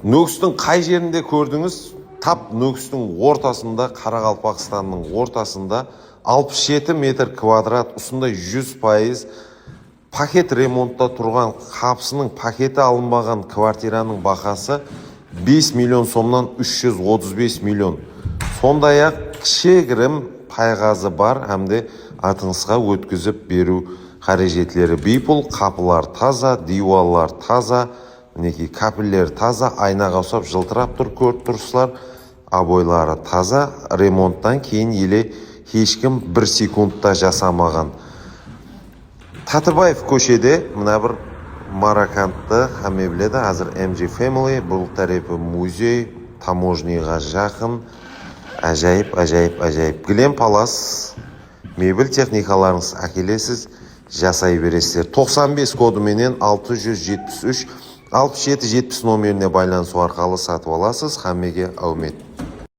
нөгістің қай жерінде көрдіңіз? Тап нөгістің ортасында қарақалпақстанның ортасында 67 метр квадрат осындай 100 пайыз пакет ремонтта тұрған қапысының пакеті алынбаған квартираның бағасы 5 миллион сомнан 335 миллион. Сондай ақ кішігірім пайғазы бар әмде атыңызға өткізіп беру қажеттілері. Бейпұл қапылар таза диуалар таза мінекей капеллер таза айнаға ұқсап жылтырап тұр көріп тұрсыздар. Обойлары таза ремонттан кейін еле ешкім бір секундта жасамаған. Татыбаев көшеде мына бір маракантты хамме біледі қазір MG Family бұл тарапы музей таможняға жақын. Әжайып әжайып әжайып. Глем палас мебель техникаларыңыз әкелесіз жасай бересіздер. 95 кодыменен 673 67 70 номеріне байланысу арқылы сатып аласыз. Хаммеге әумет.